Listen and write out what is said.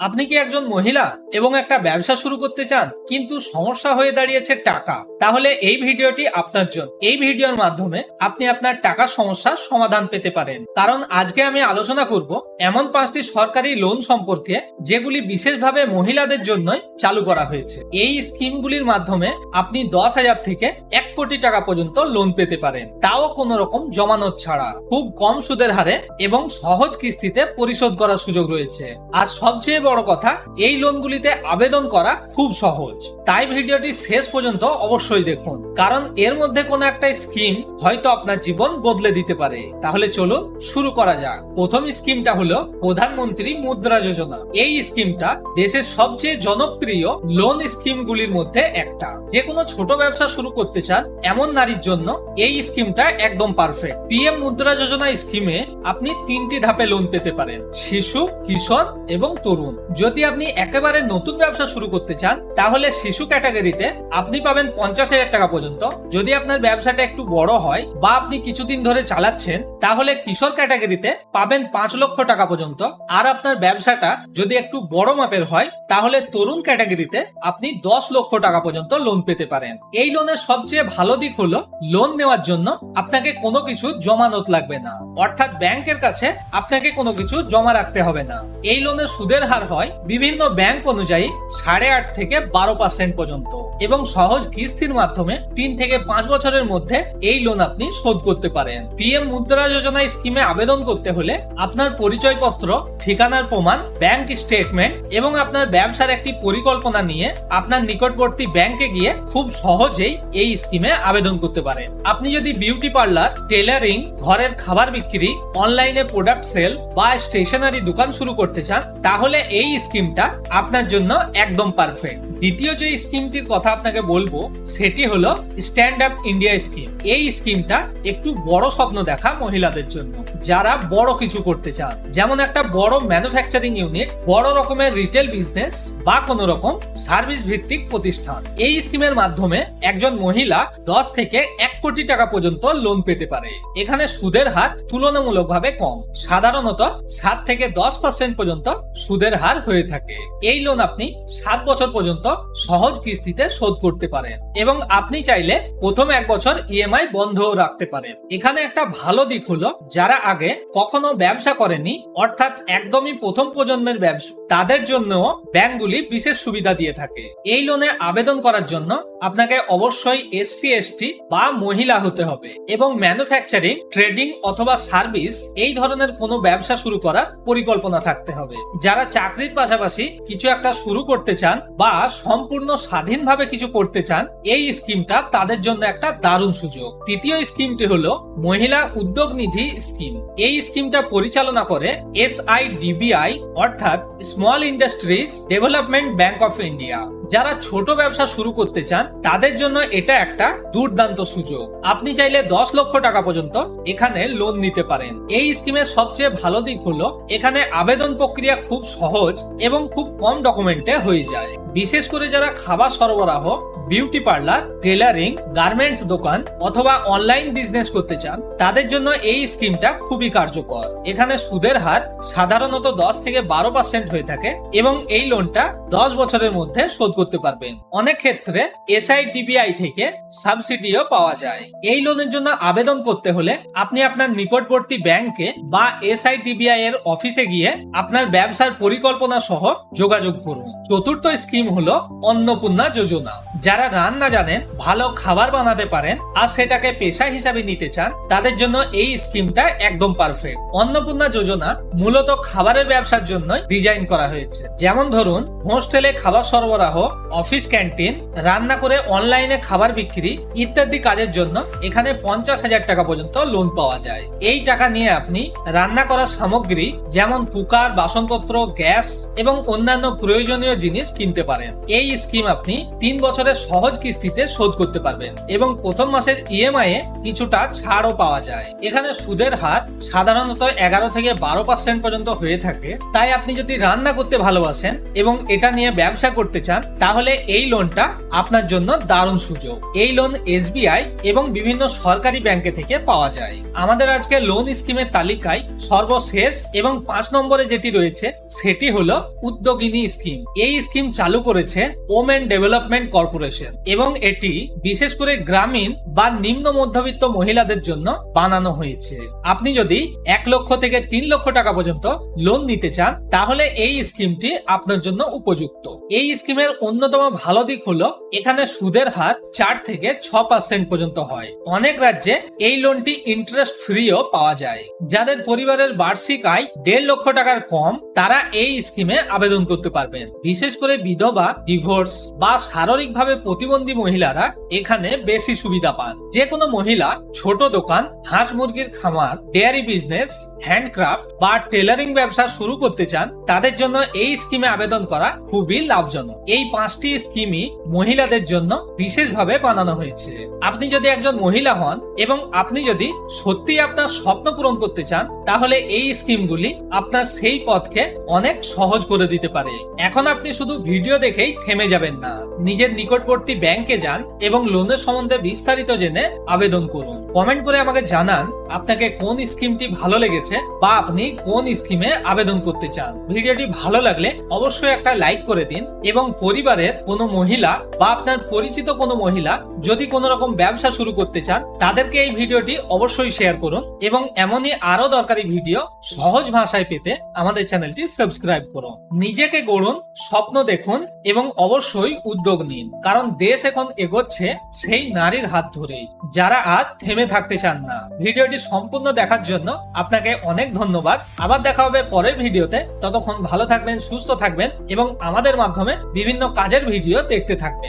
আপনি কি একজন মহিলা এবং একটা ব্যবসা শুরু করতে চান, কিন্তু সমস্যা হয়ে দাঁড়িয়েছে টাকা? তাহলে এই ভিডিওটি আপনার জন্য। এই ভিডিওর মাধ্যমে আপনি আপনার টাকা সমস্যার সমাধান পেতে পারেন। কারণ আজকে আমি আলোচনা করব এমন পাঁচটি সরকারি লোন সম্পর্কে, যেগুলি বিশেষভাবে মহিলাদের জন্যই চালু করা হয়েছে। এই স্কিমগুলির মাধ্যমে আপনি দশ হাজার থেকে এক কোটি টাকা পর্যন্ত লোন পেতে পারেন। তাও কোনো রকম জমানত ছাড়া। খুব কম সুদের হারে এবং সহজ কিস্তিতে পরিশোধ করার সুযোগ রয়েছে। আর সবচেয়ে বড় কথা, এই লোনগুলিতে আবেদন করা খুব সহজ। তাই ভিডিওটি শেষ পর্যন্ত অবশ্যই দেখুন। কারণ এর মধ্যে কোনো একটা স্কিম হয়তো আপনার জীবন বদলে দিতে পারে। তাহলে চলুন শুরু করা যাক। প্রথম স্কিমটা হলো প্রধানমন্ত্রী মুদ্রা যোজনা। এই স্কিমটা দেশের সবচেয়ে জনপ্রিয় লোন স্কিমগুলির মধ্যে একটা। যে কোনো ছোট ব্যবসা শুরু করতে চান এমন নারীর জন্য এই স্কিমটা একদম পারফেক্ট। পিএম মুদ্রা যোজনা স্কিমে আপনি তিনটি ধাপে লোন পেতে পারেন। শিশু, কিশোর এবং তরুণ। যদি আপনি একেবারে নতুন ব্যবসা শুরু করতে চান, তাহলে শিশু ক্যাটাগরিতে আপনি পাবেন পঞ্চাশ হাজার টাকা পর্যন্ত। যদি আপনার ব্যবসাটা একটু বড় হয় বা আপনি কিছুদিন ধরে চালাচ্ছেন, তাহলে কিশোর ক্যাটাগরিতে পাবেন পাঁচ লক্ষ টাকা পর্যন্ত। আর আপনার ব্যবসাটা যদি একটু বড় মাপের হয়, তাহলে তরুণ ক্যাটাগরিতে আপনি দশ লক্ষ টাকা পর্যন্ত লোন পেতে পারেন। এই লোনের সবচেয়ে ভালো দিক হলো লোন নেওয়ার জন্য আপনাকে কোনো কিছু জমানত লাগবে না। অর্থাৎ ব্যাংকের কাছে আপনাকে কোনো কিছু জমা রাখতে হবে না। এই লোনের সুদের হার হয় বিভিন্ন ব্যাংক অনুযায়ী সাড়ে আট থেকে বারো পার্সেন্ট পর্যন্ত। এবং সহজ কিস্তির মাধ্যমে তিন থেকে পাঁচ বছরের মধ্যে এই লোন আপনি শোধ করতে পারেন। পিএম মুদ্রা যোজনা স্কিমে আবেদন করতে হলে আপনার পরিচয়পত্র, ঠিকানার প্রমাণ ব্যাংক স্টেটমেন্ট এবং আপনার ব্যবসার একটি পরিকল্পনা নিয়ে আপনার নিকটবর্তী ব্যাংকে গিয়ে খুব সহজেই এই স্কিমে আবেদন করতে পারেন। আপনি যদি বিউটি পার্লার টেলারিং ঘরের খাবার বিক্রি অনলাইনে প্রোডাক্ট সেল বা স্টেশনারি দোকান শুরু করতে চান, তাহলে এই স্কিমটা আপনার জন্য একদম পারফেক্ট দ্বিতীয় যে স্কিমটির কথা আপনাকে বলব, সেটি হলো স্ট্যান্ড আপ ইন্ডিয়া স্কিম এই স্কিমটা একটু বড় স্বপ্ন দেখা মহিলাদের জন্য, যারা বড় কিছু করতে চান। যেমন একটা বড় ম্যানুফ্যাকচারিং ইউনিট বড় রকমের রিটেল বিজনেস বা কোনো রকম সার্ভিস ভিত্তিক প্রতিষ্ঠান। এই স্কিমের মাধ্যমে একজন মহিলা দশ থেকে এক কোটি টাকা পর্যন্ত লোন পেতে পারে। এখানে সুদের হার তুলনামূলকভাবে কম। সাধারণত সাত থেকে দশ পার্সেন্ট পর্যন্ত সুদের হার হয়ে থাকে। এই লোন আপনি সাত বছর পর্যন্ত সহজ কিস্তিতে শোধ করতে পারেন এবং আপনি চাইলে প্রথম এক বছর ইএমআই বন্ধও রাখতে পারেন। এখানে একটা ভালো দিক হলো, যারা আগে কখনো ব্যবসা করেনি, অর্থাৎ একদমই প্রথম প্রজন্মের ব্যবসা, তাদের জন্য ব্যাংকগুলি বিশেষ সুবিধা দিয়ে থাকে। এই লোনে আবেদন করার জন্য আপনাকে অবশ্যই এসসি এসটি বা মহিলা হতে হবে এবং ম্যানুফ্যাকচারিং, ট্রেডিং অথবা সার্ভিস এই ধরনের কোনো ব্যবসা শুরু করার পরিকল্পনা থাকতে হবে। যারা চাকরির পাশাপাশি কিছু একটা শুরু করতে চান বা সম্পূর্ণ স্বাধীনভাবে কিছু করতে চান, এই স্কিমটা তাদের জন্য একটা দারুণ সুযোগ। তৃতীয় স্কিমটি হলো মহিলা উদ্যোগ নিধি স্কিম। এই স্কিমটা পরিচালনা করে এস আই ডিবিআই অর্থাৎ small industries development bank of India. যারা ছোট ব্যবসা শুরু করতে চান, তাদের জন্য এটা একটা দুর্দান্ত সুযোগ। আপনি চাইলে দশ লক্ষ টাকা পর্যন্ত এখানে লোন নিতে পারেন। এই স্কিমের সবচেয়ে ভালো দিক হলো, এখানে আবেদন প্রক্রিয়া খুব সহজ এবং খুব কম ডকুমেন্টে হয়ে যায়। বিশেষ করে যারা খাবার সরবরাহ বিউটি পার্লার টেলারিং গার্মেন্টস দোকান অথবা অনলাইন বিজনেস করতে চান, তাদের জন্য এই স্কিমটা খুবই কার্যকর। এখানে সুদের হার সাধারণত দশ থেকে বারো পার্সেন্ট হয়ে থাকে এবং এই লোনটা দশ বছরের মধ্যে শোধ করতে পারবেন। অনেক ক্ষেত্রে এসআই ডিবিআই থেকে সাবসিডিও পাওয়া যায়। এই লোনের জন্য আবেদন করতে হলে আপনি আপনার নিকটবর্তী ব্যাংকে বা এসআই ডিবিআই এর অফিসে গিয়ে আপনার ব্যবসার পরিকল্পনা সহ যোগাযোগ করুন। চতুর্থ স্কিম হলো অন্নপূর্ণা যোজনা। যারা রান্না জানেন, ভালো খাবার বানাতে পারেন, আর সেটাকে পেশা হিসাবে নিতে চান, তাদের জন্য এই স্কিমটা একদম পারফেক্ট। অন্নপূর্ণা যোজনা মূলত খাবারের ব্যবসার জন্য ডিজাইন করা হয়েছে। যেমন ধরুন, হোস্টেলে খাবার সরবরাহ, অফিস ক্যান্টিন, রান্না করে অনলাইনে খাবার বিক্রি ইত্যাদি কাজের জন্য এখানে পঞ্চাশ হাজার টাকা পর্যন্ত লোন পাওয়া যায়। এই টাকা নিয়ে আপনি রান্না করার সামগ্রী, যেমন কুকার, বাসনপত্র, গ্যাস এবং অন্যান্য প্রয়োজনীয় জিনিস কিনতে পারেন এই স্কিম আপনি তিন বছরের সহজ কিস্তিতে শোধ করতে পারবেন এবং প্রথম মাসের ইএমআই এ কিছুটা ছাড়ও পাওয়া যায়। এখানে সুদের হার সাধারণত এগারো থেকে বারো পার্সেন্ট পর্যন্ত হয়ে থাকে। তাই আপনি যদি রান্না করতে ভালোবাসেন এবং এটা নিয়ে ব্যবসা করতে চান, তাহলে এই লোনটা আপনার জন্য দারুণ সুযোগ। এই লোন এসবিআই এবং বিভিন্ন সরকারি ব্যাংকে থেকে পাওয়া যায়। আমাদের আজকে লোন স্কিমের তালিকায় সর্বশেষ এবং পাঁচ নম্বরে যেটি রয়েছে, সেটি হলো উদ্যোগিনী স্কিম এই স্কিম চালু করেছে ওমেন ডেভেলপমেন্ট কর্পোরেশন এবং এটি বিশেষ করে গ্রামীণ বা নিম্ন মধ্যবিত্ত মহিলাদের জন্য বানানো হয়েছে। আপনি যদি এক লক্ষ থেকে তিন লক্ষ টাকা পর্যন্ত লোন নিতে চান, তাহলে এই স্কিমটি আপনার জন্য উপযুক্ত। এই স্কিমের অন্যতম ভালো দিক হলো, এখানে সুদের হার চার থেকে ছ পার্সেন্ট পর্যন্ত হয়। অনেক রাজ্যে এই লোনটি ইন্টারেস্ট ফ্রিও পাওয়া যায়। যাদের পরিবারের বার্ষিক আয় দেড় লক্ষ টাকার কম তারা এই স্কিমে আবেদন করতে পারবেন। বিশেষ করে বিধবা ডিভোর্স বা শারীরিকভাবে প্রতিবন্ধী মহিলারা এখানে বেশি সুবিধা পান। যে কোনো মহিলা, ছোট দোকান, হাঁস মুরগির খামার ডেয়ারি বিজনেস হ্যান্ডক্রাফট বা টেলারিং ব্যবসা শুরু করতে চান, তাদের জন্য এই স্কিমে আবেদন করা খুবই লাভজনক। এই পাঁচটি স্কিমই মহিলাদের জন্য বিশেষভাবে বানানো হয়েছে। আপনি যদি একজন মহিলা হন এবং আপনি যদি সত্যি আপনার স্বপ্ন পূরণ করতে চান, তাহলে এই স্কিমগুলি আপনার সেই পথকে অনেক সহজ করে দিতে পারে। এখন আপনি শুধু ভিডিও দেখেই থেমে যাবেন না। নিজের নিকটবর্তী ব্যাংকে যান এবং লোনের সম্বন্ধে বিস্তারিত জেনে আবেদন করুন। কমেন্ট করে আমাকে জানান আপনাকে কোন স্কিমটি ভালো লেগেছে বা আপনি কোন স্কিমে আবেদন করতে চান। ভিডিওটি ভালো লাগলে অবশ্যই একটা লাইক করে দিন এবং পরিবারের কোনো মহিলা বা আপনার পরিচিত কোনো মহিলা যদি কোনো রকম ব্যবসা শুরু করতে চান, তাদেরকে এই ভিডিওটি অবশ্যই শেয়ার করুন এবং এমনই আরও দরকারি ভিডিও সহজ ভাষায় পেতে আমাদের চ্যানেলটি সাবস্ক্রাইব করুন। নিজেকে গড়ুন, স্বপ্ন দেখুন এবং অবশ্যই উদ্যোগ নিন। কারণ দেশ এখন এগোচ্ছে সেই নারীর হাত ধরেই, যারা আজ থেমে থাকতে চান না। ভিডিওটি সম্পূর্ণ দেখার জন্য আপনাকে অনেক ধন্যবাদ। আবার দেখা হবে পরের ভিডিওতে। ততক্ষণ ভালো থাকবেন, সুস্থ থাকবেন এবং আমাদের মাধ্যমে বিভিন্ন কাজের ভিডিও দেখতে থাকবেন।